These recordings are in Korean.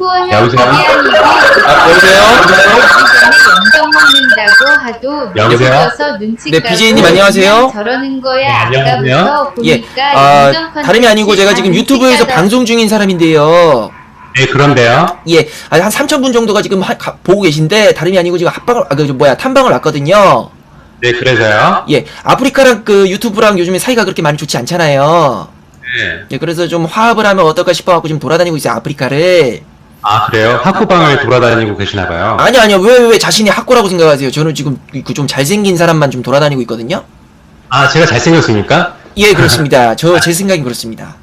푸어 여보세요? 아, 여보세요? 영정 먹는다고 하도 여보세요? 눈치 네, 까고 BJ 님 안녕하세요? 저러는 거야 네, 안녕하세요. 아까부터 예, 보니까 아, 영정 다름이 아니고 제가 지금 유튜브에서 다 방송 중인 사람인데요. 네, 그런데요. 예, 아, 한 3,000분 정도가 지금 하- 가- 보고 계신데, 다름이 아니고 지금 합방을, 아, 그, 저 뭐야, 탐방을 왔거든요. 네, 그래서요. 예, 아프리카랑 그 유튜브랑 요즘에 사이가 그렇게 많이 좋지 않잖아요. 네. 예, 그래서 좀 화합을 하면 어떨까 싶어갖고 지금 돌아다니고 있어요, 아프리카를. 아, 그래요? 학구방을 돌아다니고 계시나 봐요. 아니, 아니요, 왜, 왜 자신이 학고라고 생각하세요? 저는 지금 그 좀 잘생긴 사람만 좀 돌아다니고 있거든요. 아, 제가 잘생겼습니까? 예, 그렇습니다. 저, 제 생각엔 그렇습니다.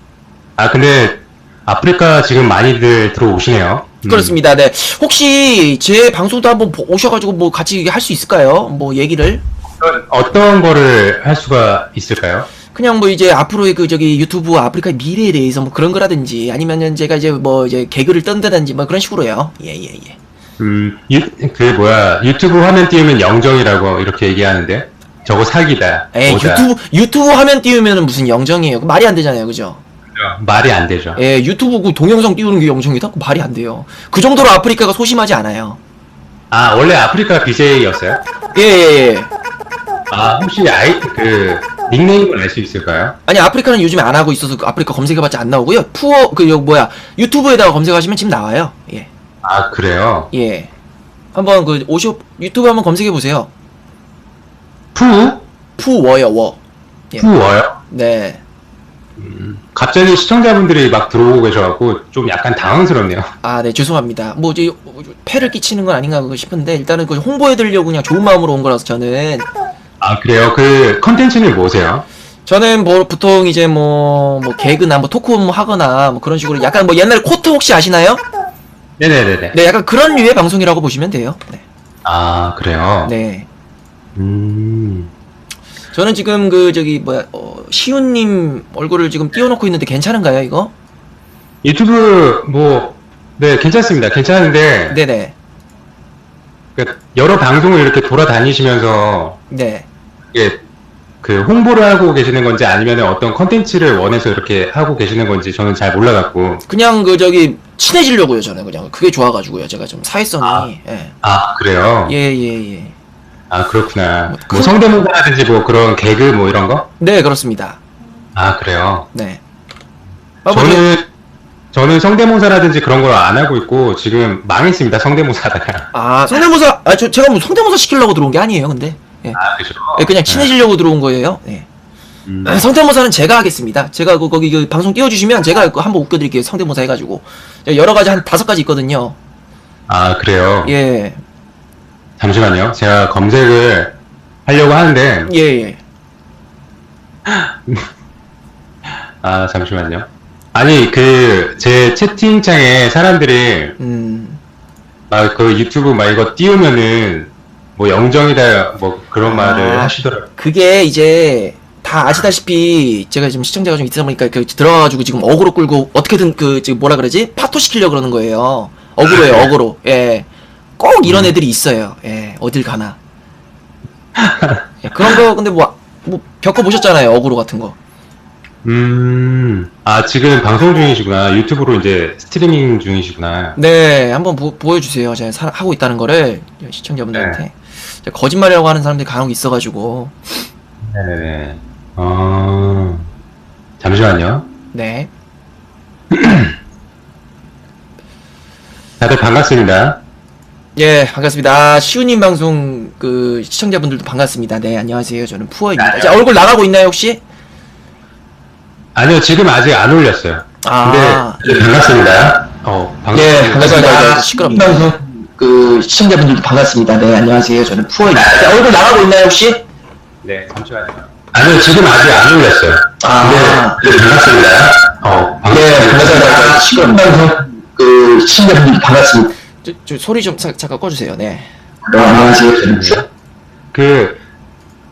아, 근데 아프리카 지금 많이들 들어오시네요. 음. 그렇습니다. 네. 혹시 제 방송도 한번 보- 오셔가지고 뭐 같이 할 수 있을까요? 뭐 얘기를? 어떤- 어떤 거를 할 수가 있을까요? 그냥 뭐 이제 앞으로의 그 저기 유튜브 아프리카의 미래에 대해서 뭐 그런 거라든지 아니면은 제가 이제 뭐 이제 개그를 떤다든지 뭐 그런 식으로요. 예, 예, 예. 음, 유, 그 뭐야, 유튜브 화면 띄우면 영정이라고 이렇게 얘기하는데, 저거 사기다. 에 오다. 유튜브 유튜브 화면 띄우면은 무슨 영정이에요? 그 말이 안 되잖아요. 그죠? 말이 안 되죠. 예, 유튜브 그 동영상 띄우는 게 영정이다? 그 말이 안 돼요. 그 정도로 아프리카가 소심하지 않아요. 아, 원래 아프리카 BJ였어요? 예, 예, 예. 아, 혹시 아이, 그, 닉네임을 알 수 있을까요? 아니 아프리카는 요즘에 안 하고 있어서 그 아프리카 검색해봤자 안 나오고요. 푸어 그 여- 뭐야 유튜브에다가 검색하시면 지금 나와요. 예. 아, 그래요? 예. 한번 그 오쇼 유튜브 한번 검색해 보세요. 푸? 푸워요 워. 예. 푸워요? 네. 갑자기 시청자분들이 막 들어오고 계셔갖고 좀 약간 당황스럽네요. 아, 네 죄송합니다. 뭐 이제 패를 끼치는 건 아닌가 싶은데 일단은 그 홍보해 드리려고 그냥 좋은 마음으로 온 거라서 저는 아, 그래요? 그 컨텐츠는 뭐세요? 저는 뭐 보통 이제 뭐, 뭐 개그나 뭐 토크 뭐 하거나 뭐 그런 식으로 약간 뭐 옛날 코트 혹시 아시나요? 네네네네. 네, 약간 그런 류의 방송이라고 보시면 돼요. 네. 아, 그래요? 네. 음. 저는 지금 그 저기 뭐야 어, 시훈님 얼굴을 지금 띄워놓고 있는데 괜찮은가요 이거? 유튜브, 뭐, 네, 괜찮습니다. 괜찮은데, 네네. 그 여러 방송을 이렇게 돌아다니시면서, 네. 이게, 그 홍보를 하고 계시는 건지 아니면 어떤 컨텐츠를 원해서 이렇게 하고 계시는 건지 저는 잘 몰라갖고. 그냥 그 저기 친해지려고요 저는 그냥 그게 좋아가지고요 제가 좀 사회성이 아. 예. 아, 그래요? 예, 예, 예. 아, 그렇구나. 뭐, 뭐 성대모사라든지 뭐 그런 개그 뭐 이런 거? 네, 그렇습니다. 아, 그래요? 네. 아, 뭐, 저는 저는 성대모사라든지 그런 걸 안 하고 있고 지금 망했습니다 성대모사다가 아, 성대모사, 아, 저, 제가 뭐 성대모사 시키려고 들어온 게 아니에요, 근데. 예. 아 그죠 예, 그냥 친해지려고 들어온 거예요. 예. 음. 아, 성대모사는 제가 하겠습니다. 제가 그, 거기 그 방송 띄워주시면 제가 그 한번 웃겨드릴게요. 성대모사 해가지고. 여러 가지 한 다섯 가지 있거든요. 아 그래요 예. 잠시만요 제가 검색을 하려고 하는데 예, 예. 아 잠시만요 아니 그 제 채팅창에 사람들이 음. 막 그 유튜브 막 이거 띄우면은 뭐 영정이다 뭐 그런 말을 아. 하시더라고요 그게 이제 다 아시다시피 제가 지금 시청자가 좀 있다 보니까 그 들어가가지고 지금 어그로 끌고 어떻게든 그 지금 뭐라 그러지 파토 시키려 고 그러는 거예요. 어그로예요, 아, 네. 어그로. 예, 꼭 이런 음. 애들이 있어요. 예, 어딜 가나. 예, 그런 거 근데 뭐, 뭐 겪어 보셨잖아요, 어그로 같은 거. 음, 아, 지금 방송 중이시구나. 유튜브로 이제 스트리밍 중이시구나. 네, 한번 보, 보여주세요. 제가 사- 하고 있다는 거를 시청자분들한테. 네. 거짓말이라고 하는 사람들이 간혹 있어가지고. 네네네. 어, 잠시만요. 네. 다들 반갑습니다. 예, 반갑습니다. 아, 시우님 방송 그 시청자분들도 반갑습니다. 네, 안녕하세요. 저는 푸어입니다. 네. 자, 얼굴 나가고 있나요, 혹시? 아니요, 지금 아직 안 올렸어요. 아, 근데 반갑습니다. 어, 반갑습니다. 예, 반갑습니다. 시끄럽네. 방송 그 시청자분들도 반갑습니다. 네, 안녕하세요. 저는 푸어입니다. 자, 얼굴 나가고 있나요, 혹시? 네, 잠시만요. 아니요, 지금 아직 안 올렸어요. 아. 근데 네, 반갑습니다. 어, 반갑습니다. 시끄럽네. 방송 그 시청자분들도 반갑습니다. 저, 저 소리 좀 사- 잠깐 꺼주세요. 네. 네, 안녕하세요. 저는 푸어. 그,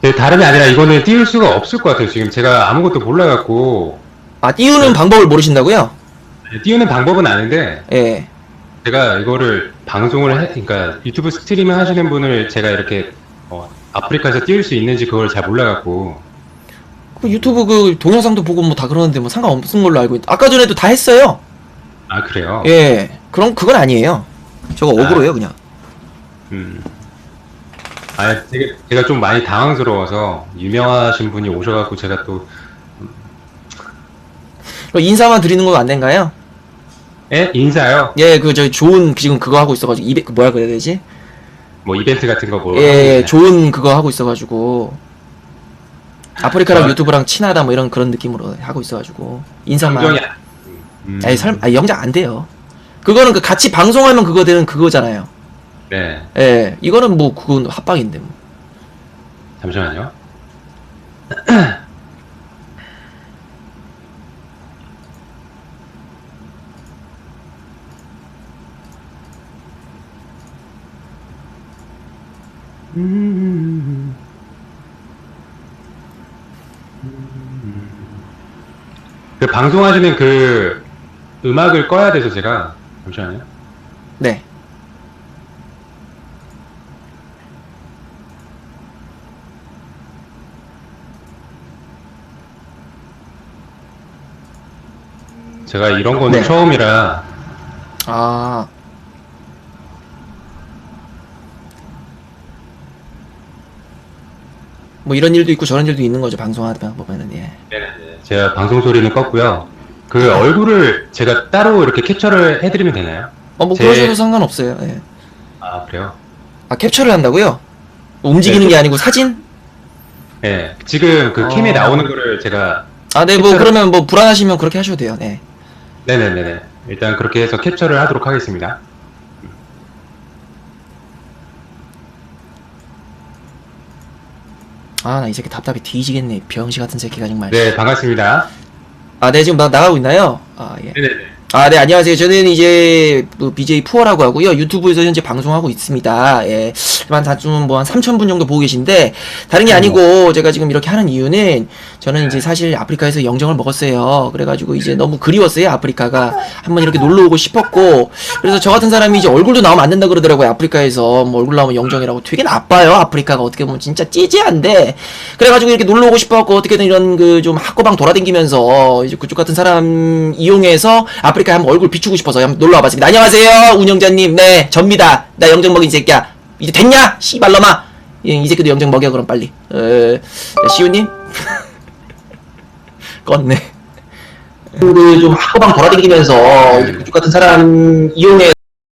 네, 다름이 아니라 이거는 띄울 수가 없을 것 같아요. 지금 제가 아무것도 몰라갖고, 아, 띄우는 방법을 모르신다고요? 띄우는 방법은 아는데, 예. 제가 이거를 방송을 해, 그러니까 유튜브 스트리밍 하시는 분을 제가 이렇게 어, 아프리카에서 띄울 수 있는지 그걸 잘 몰라갖고 그 유튜브 그 동영상도 보고 뭐 다 그러는데 뭐 상관없는 걸로 알고 있. 아까 전에도 다 했어요. 아 그래요? 예. 그럼 그건 아니에요. 저거 아. 억울해요 그냥. 음. 아, 제가, 제가 좀 많이 당황스러워서 유명하신 분이 오셔갖고 제가 또 그럼 인사만 드리는 건 안 된가요? 에? 인사요? 예, 그저 좋은 지금 그거 하고 있어가지고 이베 그 뭐야 그래야 되지? 뭐 이벤트 같은 거 뭐. 예, 예, 좋은 그거 하고 있어가지고 아프리카랑 아. 유튜브랑 친하다 뭐 이런 그런 느낌으로 하고 있어가지고 인사만. 안- 음. 아니 설, 아 영장 안 돼요. 그거는 그 같이 방송하면 그거 되는 그거잖아요. 네. 예, 이거는 뭐 그건 합방인데 뭐. 잠시만요. 그 방송하시는 그 음악을 꺼야 돼서 제가 잠시만요. 네. 제가 이런 거는 네. 처음이라 아. 뭐 이런 일도 있고 저런 일도 있는 거죠 방송하다 보면은 예. 네네네. 제가 방송 소리는 껐고요. 그 얼굴을 제가 따로 이렇게 캡처를 해드리면 되나요? 어뭐 제- 그러셔도 상관없어요. 예. 아 그래요? 아 캡처를 한다고요? 움직이는 네. 게 아니고 사진? 네. 지금 그 어. 캠에 나오는 거를 제가 아 네 뭐 캡처를- 그러면 뭐 불안하시면 그렇게 하셔도 돼요. 네. 네네네네. 일단 그렇게 해서 캡처를 하도록 하겠습니다. 아 나 이 새끼 답답해 뒤지겠네 병시 같은 새끼가 정말. 네 반갑습니다. 아 네 지금 나 나가고 있나요? 아 예. 네네네. 아, 네, 안녕하세요. 저는 이제, 뭐, BJ 푸어라고 하고요. 유튜브에서 현재 방송하고 있습니다. 예. 한, 다좀 뭐, 한 3,000분 정도 보고 계신데, 다른 게 아니고, 제가 지금 이렇게 하는 이유는, 저는 이제 사실 아프리카에서 영정을 먹었어요. 그래가지고 이제 너무 그리웠어요, 아프리카가. 한번 이렇게 놀러 오고 싶었고, 그래서 저 같은 사람이 이제 얼굴도 나오면 안 된다 그러더라고요, 아프리카에서. 뭐, 얼굴 나오면 영정이라고. 되게 나빠요, 아프리카가. 어떻게 보면 진짜 찌지한데. 그래가지고 이렇게 놀러 오고 싶어갖고, 어떻게든 이런 그 좀 학고방 돌아다니면서, 이제 그쪽 같은 사람 이용해서 아프리카 에 한번 얼굴 비추고 싶어서 한번 놀러 와봤습니다. 안녕하세요, 운영자님. 네, 접니다. 나 영정 먹인 새끼야. 이제 됐냐? 씨발놈아. 예, 이 새끼도 영정 먹여, 그럼 빨리. 어, 자, 시우님? 껐네. 그좀 학고방 돌아다니면서, 이제 그쪽 같은 사람 이용해